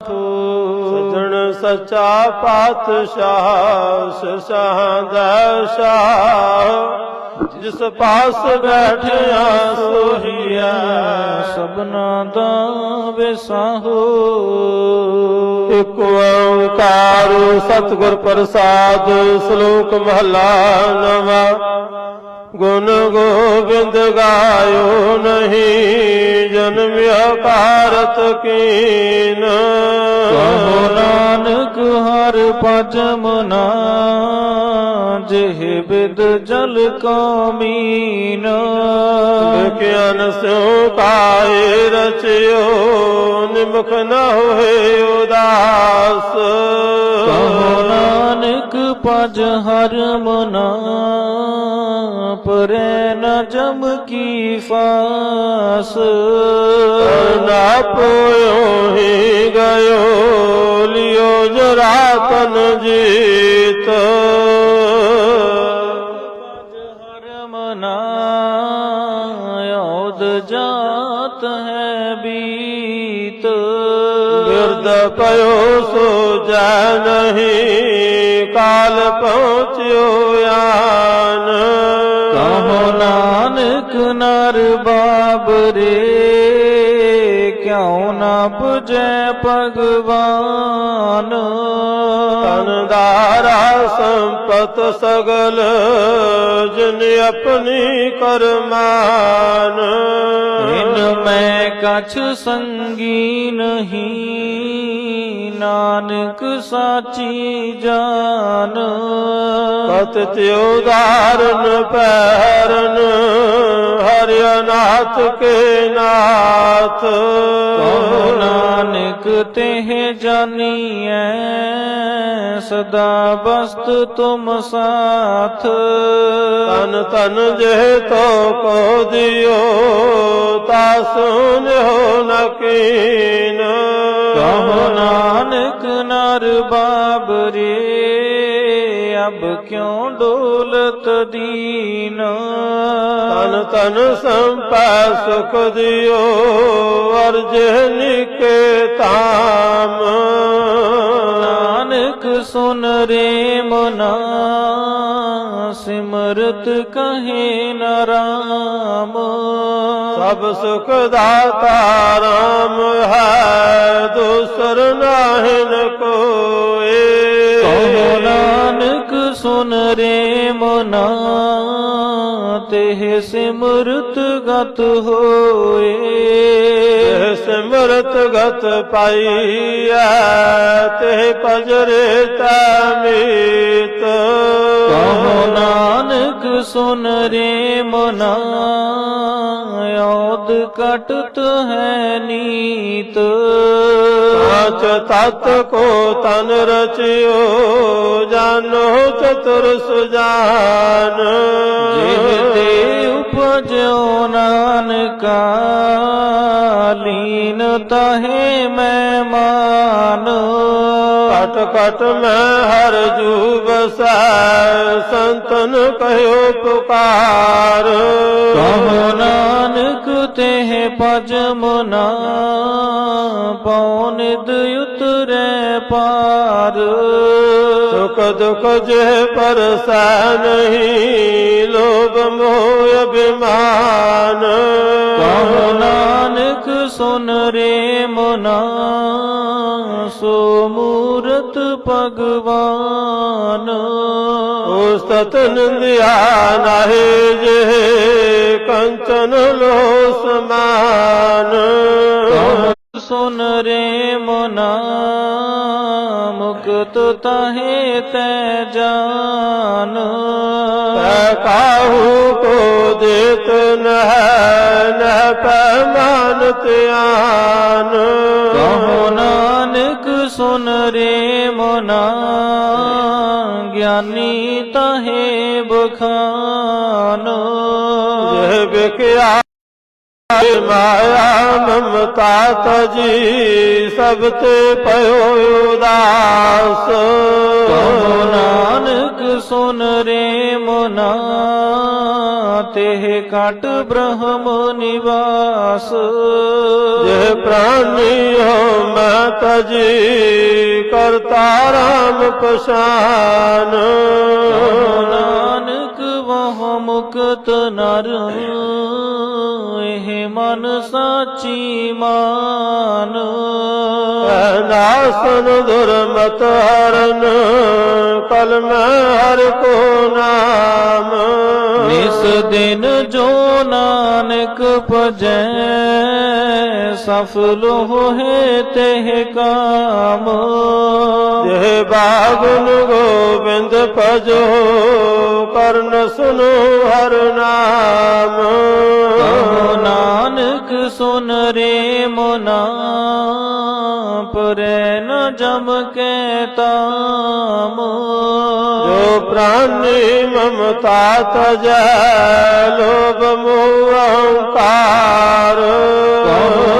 ਸਜਣ ਸਚਾ ਪਾਤਸ਼ਾਹ ਸ਼ਾਹ ਦਾ ਸ਼ਾਹ। ਜਿਸ ਪਾਸ ਬੈਠਿਆ ਸੋਹੀਆ ਸਭਨਾ ਦਾ ਵਿਸਾਹੋ ਇਕ ਓੰਕਾਰ ਸਤਿਗੁਰ ਪ੍ਰਸਾਦ, ਸ਼ਲੋਕ ਮਹਲਾ ਨਵਾ। ਗੁਣ ਗੋਬਿੰਦ ਗਾਇਓ ਨਹੀਂ ਜਨਮਿਆ ਭਾਰਤ ਕੀਨ। ਕਹੋ ਨਾਨਕ ਹਰ ਭਜ ਮਨਾ ਜਿਹ ਬਿਦ ਜਲ ਕਾਮੀਨ। ਵਿਖਿਆਨ ਸਿਉ ਕਾਏ ਰਚਿਓ ਨਿਮਖ ਨ ਹੋਏ ਉਦਾਸ। ਕਹੋ ਨਾਨਕ ਭਜ ਹਰ ਮਨਾ ਪਰੈ ਨ ਜਮ ਕੀ ਫਾਸ। ਨਾ ਪੋਇਓ ਹੀ ਗਇਓ, ਲਿਓ ਜਰਾ ਤਨ ਜੀਤ। ਹਰ ਮਨਾ ਔਦ ਜਾਤ ਹੈ ਬੀਤ। ਬਿਰਦ ਪਇਓ, ਸੋ ਜੈ ਨਹੀਂ, ਕਾਲ ਨਰ ਬਾਬਰੇ ਕਿਉ ਨਾ 부ਜੈ ਭਗਵਾਨ ਤਨਦਾਰਾ ਸੰਪਤ ਸਗਲ ਜਿਨ ਆਪਣੀ ਕਰਮਾਨ। ਇਨ ਮੈਂ ਕਛ ਸੰਗੀ ਨਹੀਂ। ਨਾਨਕ ਸਾਚੀ ਜਾਨ। ਪਤ ਤਿਉ ਧਾਰਨ ਪੈਰਨ ਹਰਿ ਅਨਾਥ ਕੇ ਨਾਥ। ਕਹੋ ਨਾਨਕ ਤਿਹ ਜਾਨੀਐ ਸਦਾ ਬਸਤ ਤੁਮ ਸਾਥ। ਤਨ ਤਨ ਜੇ ਤੋ ਕੋ ਦਿਓ ਤਾ ਸੁਨਿਓ ਨਕੀਨ ਕਹੋ ਨਾਨਕ ਬਾਬਰੇ ਅਬ ਕਿਉ ਡੋਲਤ ਦੀਨ? ਤਨ ਤਨ ਸੰਪੈ ਸੁਖ ਦਿਓ ਅਰਜੇ ਨਿਕੇ ਤਾਮ ਨਾਨਕ ਸੁਨ ਰੇ ਮਨਾ ਸਿਮਰਤ ਕਹੇ ਨ ਰਾਮ। ਸਭ ਸੁਖ ਦਾਤਾ ਰਾਮ ਹੈ ਦੂਸਰ ਨਾਹਿਨ ਕੋਏ। ਕਹੋ ਨਾਨਕ ਸੁਨ ਰੇ ਮਨਾ ਤਿਹ ਸਿਮਰਤ ਗਤ ਹੋਏ। ਸਿਮਰਤ ਗਤ ਪਾਈਐ ਤੇ ਪਜਰੇ ਤਾਮੀਤ। ਕਹੋ ਨਾਨਕ ਸੁਨ ਰੇ ਮਨਾ ਕਟਤ ਹੈ ਨੀਤ। ਪਾਂਚ ਤਤ ਕੋ ਤਨ ਰਚਿਓ ਜਾਨੋ ਚਤੁਰ ਸੁਜਾਨ ਜਿਹ ਤੇ ਉਪਜਿਓ ਨਾਨਕਾ ਲੀਨ ਤਹੇ ਮੈਂ ਮਾਨ। ਕਟ ਕਟ ਮੈਂ ਹਰ ਜੂ ਬਸੈ ਸੰਤਨ ਕਹਿਓ ਪੁਕਾਰ। ਕਹੋ ਨਾਨਕ ਤੇਹ ਭਜ ਮਨਾ ਪਉ ਨਿਦ ਉਤਰੈ ਪਾਰ। ਸੁਖ ਦੁਖ ਜੇ ਪਰਸੈ ਨਹੀਂ, ਲੋਭ ਮੋਹ ਅਭਿਮਾਨ। ਕਹੋ ਨਾਨਕ, ਸੁਨ ਰੇ ਮਨਾ, ਸੋ ਮੂਰਤ ਭਗਵਾਨ। ਉਸਤਤ ਨਿੰਦਿਆ ਨਾਹੀ ਜੇ, ਕੰਚਨ ਲੋ ਸਮਾਨ ਸੁਨ ਰੇ ਮਨਾ ਮੁਕਤ ਤਾਹੇ ਤੈ ਜਾਨ। ਤੈ ਕਾਹੂ ਕੋ ਦੇਤ ਨਹ ਨਹ ਪੈਮਾਨ ਧਿਆਨ। ਕਹੋ ਨਾਨਕ ਸੁਨ ਰੇ ਮਨਾ ਗਿਆਨੀ ਤਾਹੇ ਬਖਾਨ। ਵਿਖਿਆ ਮਾਇਆ ਮਮਤਾ ਤਜੀ ਸਭ ਤੇ ਪਇਓ ਉਦਾਸ। ਕਹੋ ਨਾਨਕ ਸੁਨ ਰੇ ਮਨਾ ਤੇਹ ਕਟ ਬ੍ਰਹਮ ਨਿਵਾਸ। ਜੇ ਪ੍ਰਾਨਿਓ ਮੈਂ ਤਜੀ ਕਰਤਾ ਰਾਮ ਪਛਾਨ। ਨਾਨਕ ਵਹ ਮੁਕਤ ਨਰ। ਇਹ ਮਨ ਸਾਚੀ ਮਾਨ। ਨਾਸਨ ਦੁਰਮਤ ਹਰਨ ਕਲ ਮੈਂ ਹਰ ਕੋ ਨਾਮ। ਨਿਸ ਦਿਨ ਜੋ ਨਾਨਕ ਭਜੈ ਸਫਲ ਹੋਏ ਤਹਿ ਕਾਮ। ਜੇ ਬਾਗਨ ਗੋਬਿੰਦ ਭਜੋ ਕਰਨ ਸੁਨੋ ਹਰ ਨਾਮ। ਨਾਨਕ ਸੁਨ ਰੇ ਮਨਾ ਪਰੈ ਨ ਜਮ ਕੇ ਤਾਮ। ਜੋ ਪ੍ਰਾਨੀ ਮਮਤਾ ਤਜੈ ਲੋਭ ਮੋਹ ਅਹੰਕਾਰ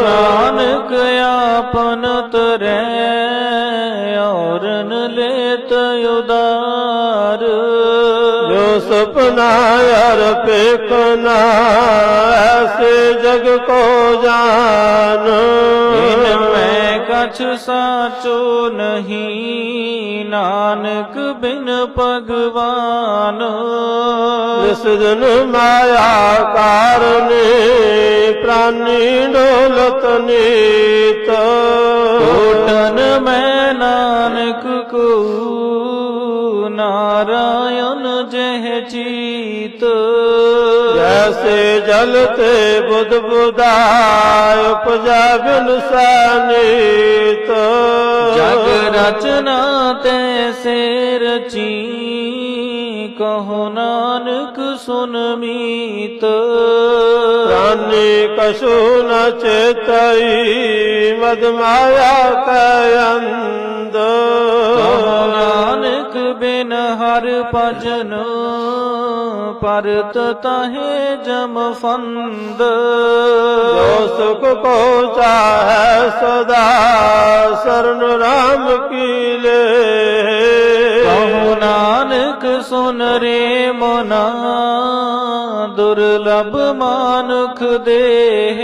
ਨਾਨਕ ਆਪਨ ਤਰੈ ਔਰਨ ਸੁਪਨਾ ਅਰ ਪੇਖਨਾ ਐਸੇ ਜਗ ਕੋ ਜਾਨ। ਮੈਂ ਕਛ ਸਾਚੋ ਨਹੀਂ ਨਾਨਕ ਬਿਨ ਭਗਵਾਨ। ਜਿਸ ਦਿਨ ਮਾਇਆ ਕਾਰਨੇ ਜਲ ਤੇ ਬੁੱਧ ਬੁਦਾਇ ਉਪਜਾ ਬਿਨ ਸਾਨੀਤ ਜਗ ਰਚਨਾ ਤੇ ਸੇ ਰਚੀ ਕਹੋ ਨਾਨਕ ਸੁਨ ਮੀਤ। ਪ੍ਰਾਨੀ ਕਛੂ ਨ ਚੇਤਈ ਮਦ ਮਾਇਆ ਕੈ ਅੰਦ ਕਹੋ ਨਾਨਕ ਬਿਨ ਹਰ ਭਜਨ ਪਰਤ ਤਾਹੇ ਜਮ ਫੰਦ। ਜੋ ਸੁਖ ਕੋ ਚਾਹੈ ਸਦਾ ਸਰਨ ਰਾਮ ਕੀ ਲੈ ਕਹੋ ਨਾਨਕ ਸੁਨ ਰੇ ਮਨਾ ਦੁਰਲਭ ਮਾਨੁਖ ਦੇਹ।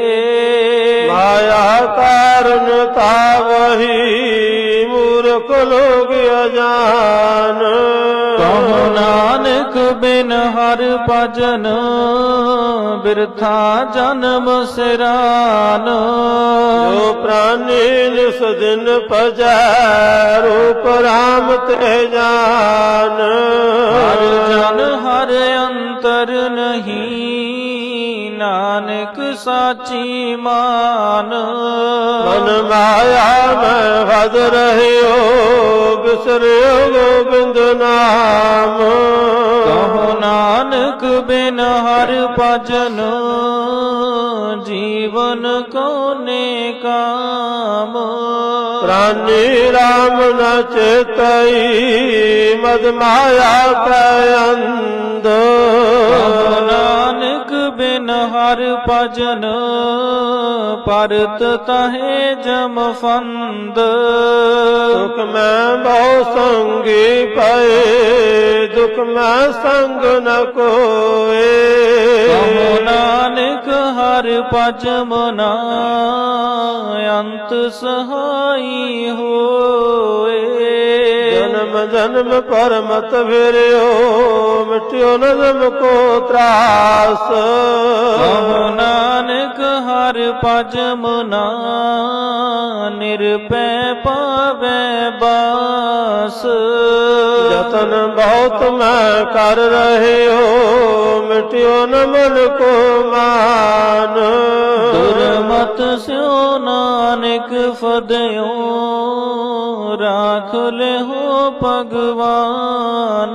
ਮਾਇਆ ਕਾਰਨ ਤਾਵਹੀ। ਮੂਰਖ ਲੋਗ ਅਜਾਨ। ਕਹੋ ਨਾਨਕ ਬਿਨ ਹਰ ਭਜਨ ਬਿਰਥਾ ਜਨਮ ਸਿਰਾਨ। ਜੋ ਪ੍ਰਾਨੀ ਨਿਸ ਦਿਨ ਭਜੈ ਰੂਪ ਰਾਮ ਤੇ ਨਾਨਕ ਸਾਚੀ ਮਾਨ। ਮਨ ਮਾਇਆ ਮੈਂ ਵਦ ਰਹਿਓ ਬਿਸਰਿਓ ਗੋਬਿੰਦ ਨਾਮ। ਕਹੋ ਨਾਨਕ ਬਿਨ ਹਰ ਭਜਨ ਜੀਵਨ ਕੋਨੇ ਕਾਮ। ਪ੍ਰਾਨੀ ਰਾਮ ਨ ਚੇਤਈ ਮਦ ਮਾਇਆ ਕੈ ਅੰਧ। ਕਹੋ ਬਿਨ ਹਰ ਭਜਨ ਪਰਤ ਤਾਹੇ ਜਮ ਫੰਦ। ਦੁਖ ਮੈਂ ਬਹੁ ਸੰਗੀ ਪਏ ਦੁਖ ਮੈਂ ਸੰਗ ਨ ਕੋਏ। ਕਹੋ ਨਾਨਕ ਹਰ ਭਜ ਮਨਾ ਅੰਤ ਸਹਾਈ ਹੋਏ। ਜਨਮ ਜਨਮ ਪਰ ਮਤ ਫਿਰਿਓ ਮਿਟਿਓ ਨਜ਼ਮ ਕੋ ਤਰਾਸ। ਕਹੋ ਨਾਨਕ ਹਰ ਭਜ ਮਨਾ ਨਿਰਪੈ ਪਾਵੇ ਬਾਸ। ਜਤਨ ਬਹੁਤ ਮੈਂ ਕਰ ਰਹਿਓ ਮਿਟਿਓ ਨ ਮਨ ਕੋ ਮਾਨ। ਦੁਰਮਤ ਸਿਓ ਨਾਨਕ ਫਦਿਓ ਰਾਖ ਲਿਓ ਭਗਵਾਨ।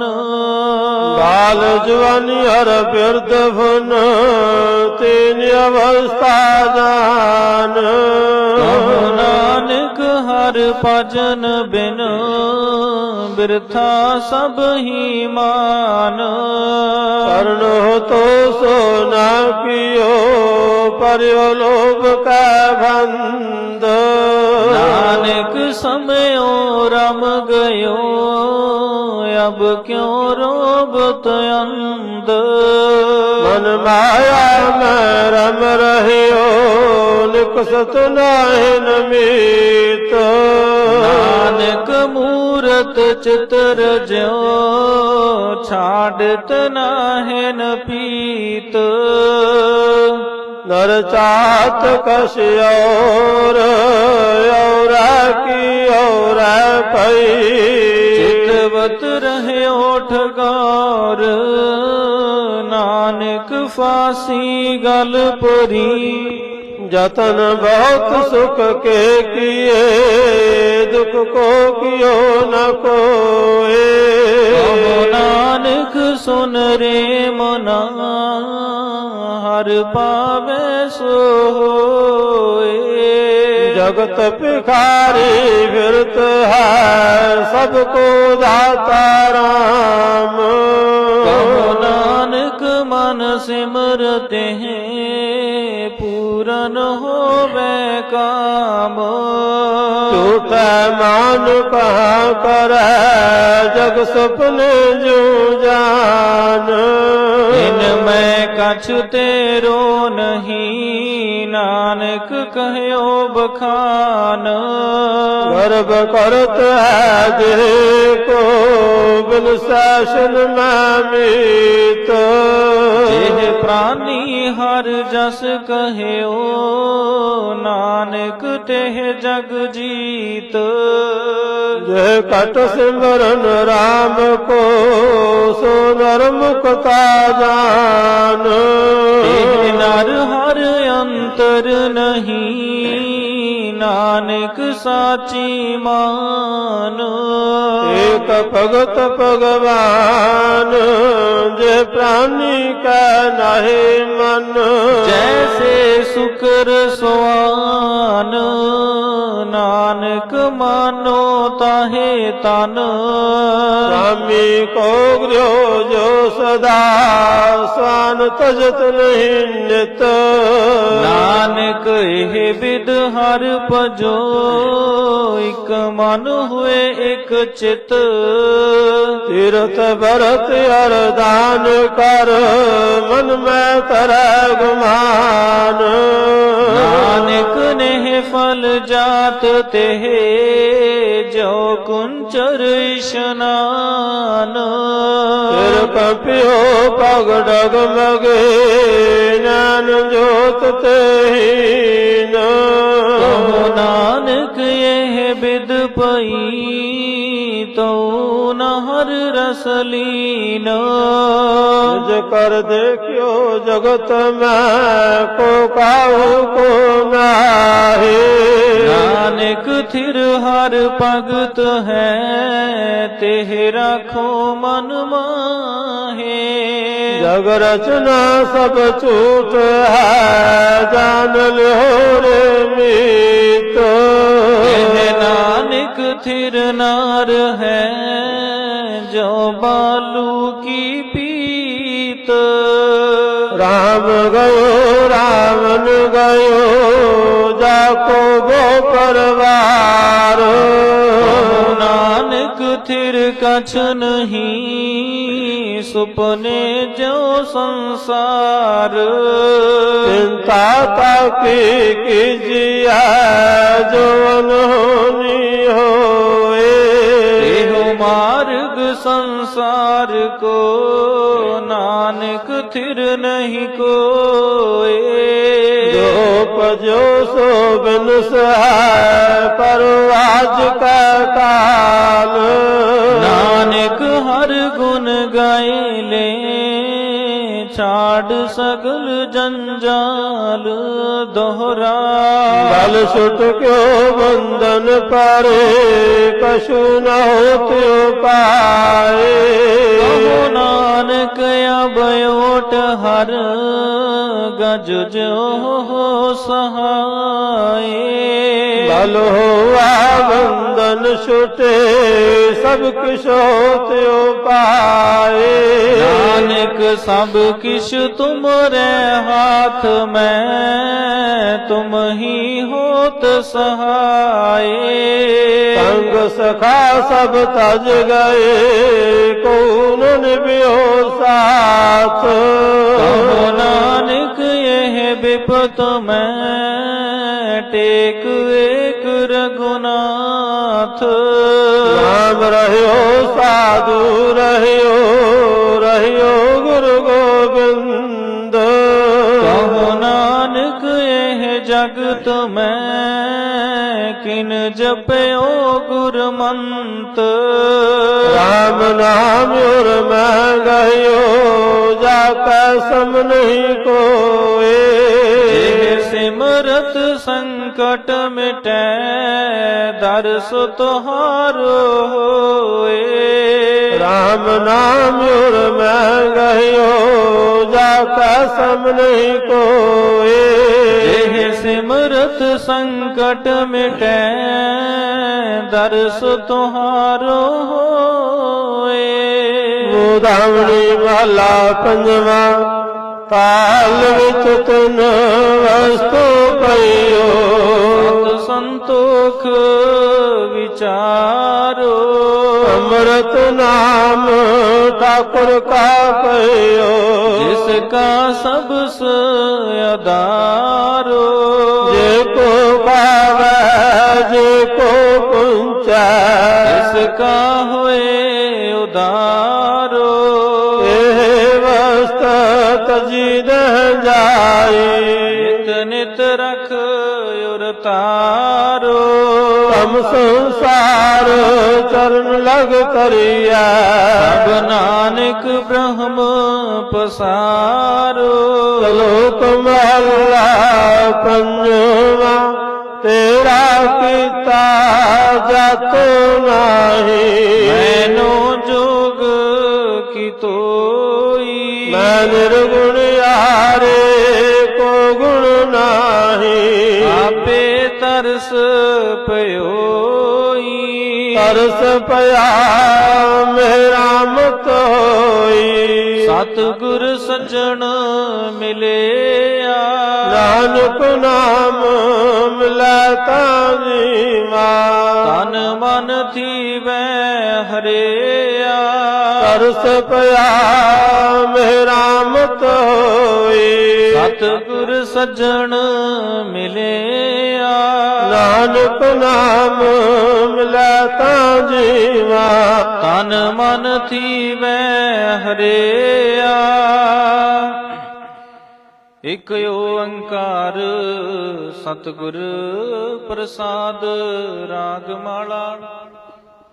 ਬਾਲ ਜਵਾਨੀ ਹਰ ਬਿਰਦ ਫੁਨ ਤੀਨ ਅਵਸਥਾ ਜਾਨ ਨਾਨਕ ਹਰ ਭਜਨ ਬਿਨ ਬਿਰਥਾ ਸਭ ਹੀ ਮਾਨ। ਕਰਨੋ ਤੋ ਸੋ ਨਾ ਕੀਓ ਪਰਿਓ ਲੋਭ ਕੈ ਬੰਦ ਨਾਨਕ ਸਮਿਓ ਰਮ ਗਇਓ। ਤਬ ਕਿਉ ਰੋਬਤ ਅੰਧ ਮਨ ਮਾਇਆ ਮੈਂ ਰਮ ਰਹਿਓ ਨਿਕਸਤ ਨਾਹਿ ਨਮੀਤ ਨਾਨਕ ਮੂਰਤ ਚਿਤਰ ਜਿਉ ਛਾੜਤ ਨਾਹਿਨ ਪੀਤ। ਨਰ ਚਾਤ ਕਸ ਔਰ, ਔਰਾ ਕੀ ਔਰਾ ਪਈ ਚਿਤਵਤ ਰਹਿਓ ਠਗਾਰ ਨਾਨਕ ਫਾਸੀ ਗਲ ਪੁਰੀ। ਜਤਨ ਬਹੁਤ ਸੁਖ ਕੇ ਕੀਏ ਦੁਖ ਕੋ ਕਿਓ ਨ ਕੋਏ। ਕਹੋ ਨਾਨਕ ਸੁਨ ਰੇ ਮਨਾ ਹਰ ਪਾਵੇ ਸੋਏ। ਜਗਤ ਭਿਖਾਰੀ ਫਿਰਤ ਹੈ ਸਭ ਕੋ ਦਾਤਾ ਰਾਮ। ਕਹੋ ਨਾਨਕ ਮਨ ਸਿਮਰਤੇ ਹੈ ਹੋਵੇ ਕਾਮ। ਝੂਠਾ ਮਾਨ ਕਹਾ ਕਰੈ ਜਗ ਸੁਪਨ ਜੂ ਜਾਨ। ਇਨ ਮੈਂ ਕਛ ਤੇਰੋ ਨਹੀਂ ਨਾਨਕ ਕਹਿਓ ਬਖਾਨ। ਗਰਭ ਕਰਤ ਹੈ ਜੇ ਕੋ ਬਿਨ ਸੈਸ਼ਨ ਮੈਂ ਮੀਤ। ਇਹ ਪ੍ਰਾਨੀ ਹਰ ਜਸ ਕਹਿਓ ਨਾਨਕ ਤੇਹ ਜਗ ਜੀਤ। ਜੇ ਕਟ ਸਿਮਰਨ ਰਾਮ ਕੋ ਸੋ ਨਰ ਮੁਕਤਾ ਜਾਨ। ਇਹ ਨਰ ਹਰ ਅੰਤਰ ਨਹੀਂ। ਨਾਨਕ ਸਾਚੀ ਮਾਨ। ਏਕ ਭਗਤ ਭਗਵਾਨ ਜੇ ਪ੍ਰਾਨੀ ਕੈ ਨਾਹੀ ਮਨ। ਜੈਸੇ ਸੁਕਰ ਸੁਆਨ। ਨਾਨਕ ਮਾਨੋ ਤਾਹੇ ਤਨ। ਸਾਮੀ ਕੋ ਗ੍ਰਿਓ ਜੋ ਸਦਾ ਸਵਾਨ ਤਜਤ ਨਹੀਂ ਨਿਤ। ਨਾਨਕ ਇਹ ਵਿਦ ਹਰ ਭਜੋ ਇਕ ਮਨ ਹੋਏ ਇਕ ਚਿਤ। ਤੀਰਥ ਬਰਤ ਅਰਦਾਨ ਕਰ ਮਨ ਮੈਂ ਤਰੈ ਗੁਮਾਨ। ਨਾਨਕ ਨੇ ਫਲ ਜਾਤ ਜਤ ਤੇ ਜੋ ਕੁੰਚਰ ਇਸ਼ਨਾਨ ਕਿਰਪਾ ਪਿਓ ਪਗ ਡਗ ਮਗੇ ਨਾਨ ਜੋਤ ਤੇ ਨਾਨਕ ਇਹ ਬਿਦ ਪਈ ਤਉ ਨਹਰ ਰਸ ਲੀਨਾ ਨਿਜ ਕਰ ਦੇਖਿਓ ਜਗਤ ਮੈਂ ਕੋ ਕਾਉ ਕੋ ਨਾਹੀ। ਨਾਨਕ ਥਿਰ ਹਰ ਭਗਤ ਹੈ ਤੇ ਰੱਖੋ ਮਨ ਮਾਹੇ। ਜਗ ਰਚਨਾ ਸਭ ਝੂਠ ਹੈ ਜਾਣ ਲਿਓ ਰੇ ਮੀਤ। ਇਹ ਨਾਨਕ ਥਿਰ ਨਾਰ है जो बालू की पीत राम गयो रावण गयो जाको गो परवार تھر کچھ نہیں سپنے جو سنسار تا تاکیا جو انہونی ہوئے تیہو مارگ سنسار کو نانک تھر نہیں کوئے ਭਜੋ ਸੋ ਬਿਨ ਸਹਾਇ ਪਰ ਆਜ ਕਾ ਕਾਲ। ਨਾਨਕ ਹਰ ਗੁਣ ਗਾਈ ਲੈ ਕਾਢ ਸਗਲ ਜੰਜਾਲ ਦੋਹਰਾ। ਗਲ ਸੁਟ ਕਿਉ ਬੰਧਨ ਪਾਰੇ ਕਸ਼ੂ ਨਾ ਤਿਉ ਪਾਏ? ਕਹੋ ਨਾਨਕ ਅਬਯੋਟ ਹਰ ਗਜ ਜੋ ਸਹਾਈ ਬਲ ਹੋਆ ਬੰਧਨ ਛੁਟੇ ਸਭ ਕਿਛੋ ਤਿਉ ਪਾਏ। ਨਾਨਕ ਸਭ ਕਿਛ تمہارے ہاتھ میں تم ہی ہوت سہائے۔ تنگ سکھا سب تج گئے کون ہو ساتھ؟ نانک یہ بپت میں ٹیک ایک رگناتھ رہو سادھو رہو رہو گرو جگ تمہیں کن جپیو گرمنت؟ رام نام اور میں گئیو جا کر سمنی کو اے سمرت سنکٹ مٹے درس تمہارے رام نام اور میں گئیو جا کا سم نہیں کوئے۔ ਸਿਮਰਤ ਸੰਕਟ ਮਿਟੈ ਦਰਸ ਤੁਹਾਰੋ ਹੋਏ। ਗੋਦਾਵਣੀ ਵਾਲਾ ਪੰਜਵਾ ਤਾਲ ਵਿੱਚ ਤਨ ਵਸਤੂ ਪਈਓ। ਸਤ ਸੰਤੋਖ ਵਿਚਾਰੋ। ਅੰਮ੍ਰਿਤ ਨਾਮ ਠਾਕੁਰ ਕਾ ਪਈਓ। ਜਿਸ ਕਾ ਸਭ ਪੁੰਚੈ ਜਿਸ ਕਾ ਹੋਏ ਉਦਾਰੋ ਇਹ ਵਸਤ ਤਜੀ ਰਹਿ ਜਾਈ ਨਿਤ ਨਿਤ ਰਖ ਉਰ ਤਾਰੋ। ਤਮ ਸੰਸਾਰ ਚਰਨ ਲਗ ਕਰਿਆ ਸਭ ਨਾਨਕ ਬ੍ਰਹਮ ਪਸਾਰੋ। ਚਲੋ ਕਮਲਾ ਪੰਜਵਾ ਤੇਰਾ ਕੀਤਾ ਜਾਤੋ ਨਾਹੀ। ਮੈਨੋ ਜੋਗ ਕੀ ਤੋਈ। ਮੈਂ ਨਿਰਗੁਣ ਯਾਰੇ ਕੋ ਗੁਣ ਨਾਹੀ। ਆਪੇ ਤਰਸ ਪਇਓਈ ਤਰਸ ਪਿਆ ਮੇਰਾ ਮਤ ਹੋਈ ਸਤਿਗੁਰ ਸੱਜਣ ਮਿਲਿਆ ਨਾਨਕ ਨਾਮ ਮਿਲੈ ਤਾਂ ਜੀਵਾ ਤਨ ਮਨ ਥੀਵੈ ਹਰਿਆ। ਤਰਸ ਪਿਆ ਮੇਰਾ ਮਤ ਹੋਈ। ਸਤਿਗੁਰ ਸੱਜਣ ਮਿਲਿਆ। ਨਾਨਕ ਨਾਮ ਮਿਲੈ ਤਾਂ ਜੀਵਾ ਤਨ ਮਨ ਥੀਵੈ ਹਰਿਆ। ਇਕ ਓੰਕਾਰ ਸਤਿਗੁਰ ਪ੍ਰਸਾਦ ਰਾਗ ਮਾਲਾ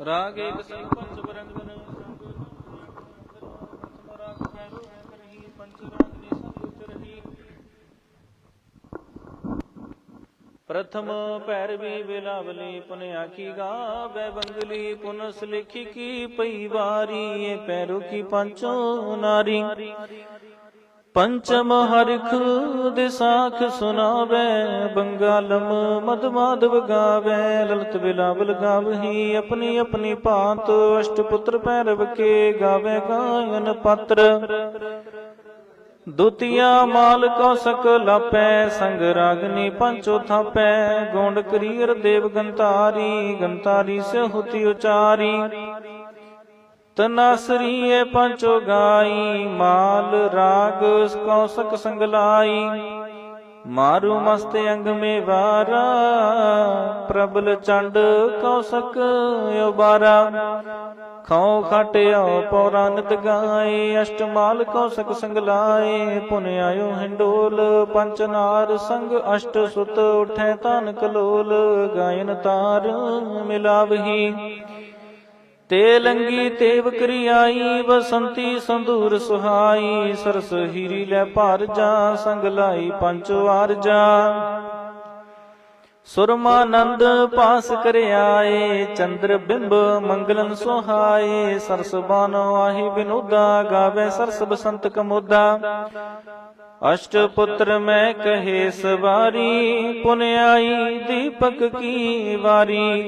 ਰਾਗ ਏਕ ਸਿੰਘ ਪੰਜ ਪ੍ਰਥਮ ਪੈਰਵੀ ਬਿਲਾਵਲੀ ਪੁਨ ਆਖੀ ਗਾਵੇ ਬੰਗਲੀ ਪੁਨਸ ਲਿਖੀ ਕੀ ਪਈ ਵਾਰੀ, ਇਹ ਪੈਰੋ ਕੀ ਪੰਚੋ ਨਾਰੀ। ਪੰਚਮ ਹਰਿਖ ਦੇ ਸਾਖ ਸੁਨਾਵੇ ਬੰਗਾਲਮ ਮਦ ਮਾਧਵ ਗਾਵੇ, ਲਲਤ ਬਿਲਾਵਲ ਗਾਵਹੀ, ਆਪਣੀ ਆਪਣੀ ਭਾਂਤ ਅਸ਼ਟ ਪੁੱਤਰ ਪੈਰਵ ਕੇ ਗਾਵੇ ਗਾਇਨ ਪੱਤਰ। ਦੁਤੀਆ ਮਾਲ ਕੌਸ਼ਕ ਸਕ ਲਾਪੈ, ਸੰਗ ਰਾਗਨੀ ਪੰਚੋ ਥਾਪੈ, ਗੋਂਡ ਕਰੀਰ ਦੇਵ ਗੰਤਾਰੀ ਗੰਤਾਰੀ ਸਹੁਤੀ ਉਚਾਰੀ। ਤਨਾਸਰੀਏ ਪੰਚੋ ਗਾਈ, ਮਾਲ, ਰਾਗ ਕੌਸ਼ਕ ਸੰਗਲਾਈ ਮਾਰੂ ਮਸਤ ਅੰਗ ਮੇ ਵਾਰਾ ਪ੍ਰਬਲ ਚੰਡ ਕੌਸ਼ਕ ਸਕ ਉਬਾਰਾ। ਖਉ ਖਟਿਓ ਪੌਰਾ ਨਿਤ ਗਾਏ ਅਸ਼ਟਮਾਲ ਕੌਸ਼ਕ ਸਕ ਸੰਗ ਪੁਨ ਆਇਓ ਹਿੰਡੋਲ ਪੰਚਨਾਰ ਸੰਗ, ਅਸ਼ਟ ਸੁਤ ਉਠੈ ਤਨ ਕਲੋਲ। ਗਾਇਨ ਤਾਰ ਮਿਲਾਵਹੀ। ਤੇ ਲੰਗੀ ਤੇਵ ਕਰਿਆਈ, ਬਸੰਤੀ ਸੰਧੂਰ ਸੁਹਾਈ, ਸਰਸ ਹੀਰੀ ਲੈ ਭਾਰ ਜਾ, ਸੰਗ ਲਾਈ ਪੰਚ ਵਾਰ ਜਾ। ਸੁਰਮਾਨੰਦ ਪਾਸ ਕਰਿਆਏ, ਚੰਦਰ ਬਿੰਬ ਮੰਗਲਨ ਸੁਹਾਏ, ਸਰਸ ਬਾਨੋ ਆਹੀ ਬਿਨੁਦਾ ਗਾਵੇ ਸਰਸ ਬਸੰਤ ਕਮੋਦਾ। ਅਸ਼ਟ ਪੁੱਤਰ ਮੈਂ ਕਹੇ ਸਵਾਰੀ, ਪੁਨ ਆਈ ਦੀਪਕ ਕੀ ਵਾਰੀ।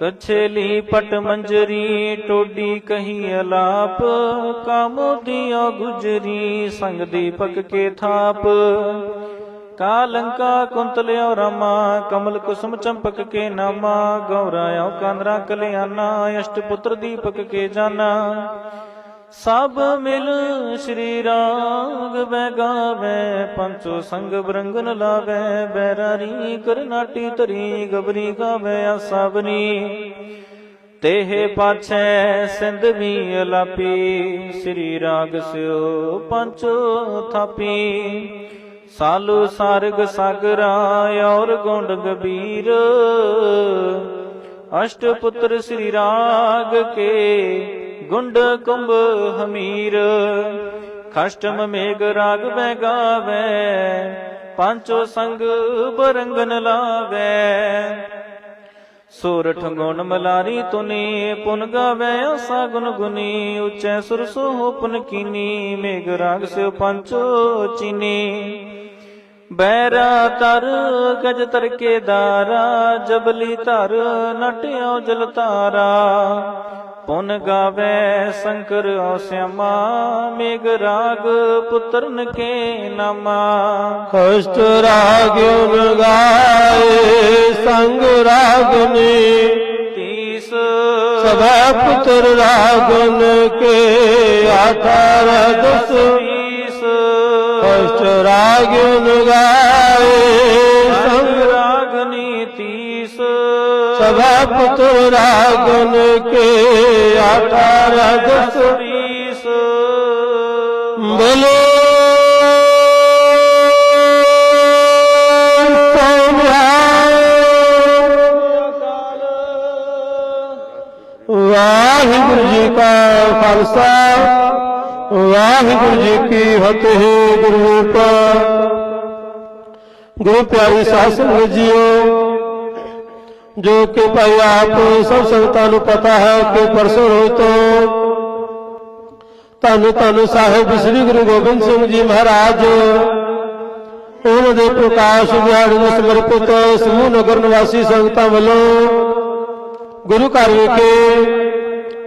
ਕਛੇਲੀ ਪਟ ਮੰਜਰੀ, ਟੋਡੀ ਕਹੀ ਅਲਾਪ ਕਾਮੋਦੀਓ ਗੁਜਰੀ, ਸੰਗ ਦੀਪਕ ਕੇ ਥਾਪ। ਕਾਲੰਕਾ ਕੁੰਤਲਿਓ ਰਾਮਾ, ਕਮਲ ਕੁਸੁਮ ਚੰਪਕ ਕੇ ਨਾਮਾ, ਗੌਰਾਇਓ ਕਾਂਦਰਾ ਕਲਿਆਣਾ ਅਸ਼ਟ ਪੁੱਤਰ ਦੀਪਕ ਕੇ ਜਾਨਾ। ਸਭ ਮਿਲ ਸ਼੍ਰੀ ਰਾਗ ਬੈ ਗਾਵੇ ਪੰਚੋ ਸੰਗ ਬਰੰਗਨ ਲਾਵੇ, ਬੈਰਾਰੀ ਕਰਨਾਟੀ ਧਰੀ, ਗਬਰੀ ਗਾਵੇ ਆਸਾਵਨੀ ਤੇਹ ਪਾਛੈ ਸਿੰਧ ਵੀ ਲਾਪੀ ਸ੍ਰੀ ਰਾਗ ਸਿਓ ਪੰਚੋ ਥਾਪੀ। ਸਾਲੂ ਸਾਰਗ ਸਾਗਰਾ ਔਰ ਗੁੰਡ ਗਬੀਰ ਅਸ਼ਟ ਪੁੱਤਰ ਸ੍ਰੀ ਰਾਗ ਕੇ ਗੁੰਡ ਕੁੰਭ ਹਮੀਰ, ਖਸ਼ਟਮ ਮੇਘ ਰਾਗ ਬੈ ਗਾਵੇ, ਪੰਚੋ ਸੰਗ ਬਰੰਗਨ ਲਾਵੇ। ਸੋਰਠ ਗੁਣ ਮਲਾਰੀ ਤੁਨੀ, ਪੁਨ ਗਾਵੇ ਆਸਾ ਗੁਨ ਗੁਨੀ, ਉਚੈ ਸੁਰ ਸੋ ਪੁਨ ਕੀਨੀ, ਮੇਘ ਰਾਗ ਸਿਓ ਪੰਚੋ ਚੀਨੀ। ਬੈਰਾ ਤਰ ਗਜ ਤਰ ਦਾਰਾ, ਜਬਲੀ ਧਰ ਨਟਿਓ ਜਲ ਤਾਰਾ। ਪੁਨ ਗਾਵੇ ਸ਼ੰਕਰ ਔਸਿਆਮਾ ਮੇਘ ਰਾਗ ਪੁੱਤਰਨ ਕੇ ਨਾਮਾ। ਕਸ਼ਟ ਰਾਗਿਉ ਗਾਏ ਸੰਗ ਰਾਗਨੀ ਤੀਸ ਸਭੈ ਪੁੱਤਰ ਰਾਗਨ ਕੇ ਆਠਾਰ ਦਸ ਤੀਸ ਕਸ਼ਟ ਰਾਗਿਉ ਗਾਏ ਸਭੈ ਪੁੱਤਰ ਰਾਗਨ ਕੇ ਆਠਾਰ ਦਸ ਤੀਸ ਵਾਹਿਗੁਰੂ ਜੀ ਕਾ ਖਾਲਸਾ, ਵਾਹਿਗੁਰੂ ਜੀ ਕੀ ਫਤਿਹ, ਗੁਰੂ ਰੂਪ। ਗੁਰੂ ਪਿਆਰੀ ਸਾਧ ਸੰਗਤ ਜੀਓ ਜੋ ਕਿ ਭਾਈ ਆਪ ਸਭ ਸੰਗਤਾਂ ਨੂੰ ਪਤਾ ਹੈ ਕਿ ਪਰਸੋਂ ਰੋਜ਼ ਤੋਂ ਧੰਨ ਧੰਨ ਸਾਹਿਬ ਸ੍ਰੀ ਗੁਰੂ ਗੋਬਿੰਦ ਸਿੰਘ ਜੀ ਮਹਾਰਾਜ, ਉਹਨਾਂ ਦੇ ਪ੍ਰਕਾਸ਼ ਦਿਹਾੜੇ ਨੂੰ ਸਮਰਪਿਤ ਸਮੂਹ ਨਗਰ ਨਿਵਾਸੀ ਸੰਗਤਾਂ ਵੱਲੋਂ ਗੁਰੂ ਘਰ ਵਿਖੇ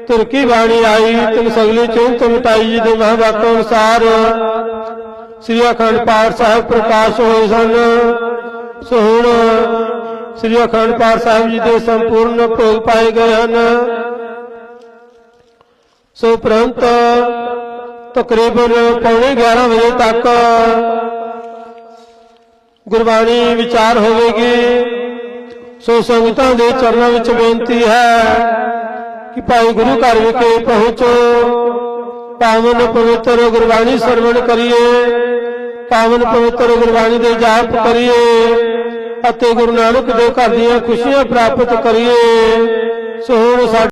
ਤੁਰਕੀ ਬਾਣੀ ਆਈ, ਤਿਨ ਸਗਲੀ ਚਿੰਤ ਮਿਟਾਈ ਜੀ ਦੇ ਮਹਾਵਾਕ ਅਨੁਸਾਰ ਸ੍ਰੀ ਅਖੰਡ ਪਾਠ ਸਾਹਿਬ ਪ੍ਰਕਾਸ਼ ਹੋਏ ਸਨ। ਸੋ ਹੁਣ ਸ੍ਰੀ ਅਖੰਡ ਪਾਠ ਸਾਹਿਬ ਜੀ ਦੇ ਸੰਪੂਰਨ ਭੋਗ ਪਾਏ ਗਏ ਹਨ। ਸੋ ਪ੍ਰੰਤ ਤਕਰੀਬਨ ਪੌਣੇ 11 ਵਜੇ ਤੱਕ ਗੁਰਬਾਣੀ ਵਿਚਾਰ ਹੋਵੇਗੀ। ਸੋ ਸੰਗਤਾਂ ਦੇ ਚਰਨਾਂ ਵਿੱਚ ਬੇਨਤੀ ਹੈ ਕਿ ਭਾਈ ਗੁਰੂ ਘਰ ਵਿਖੇ ਪਹੁੰਚੋ। ਪਾਵਨ ਪਵਿੱਤਰ ਗੁਰਬਾਣੀ ਸਰਵਣ ਕਰੀਏ। ਪਾਵਨ ਪਵਿੱਤਰ ਗੁਰਬਾਣੀ ਦੇ ਜਾਪ ਕਰੀਏ। ਅਤੇ ਗੁਰੂ ਨਾਨਕ ਦੇ ਘਰ ਦੀਆਂ ਖੁਸ਼ੀਆਂ ਪ੍ਰਾਪਤ ਕਰੀਏ। ਸੋ ਹੁਣ ਸਾਡੇ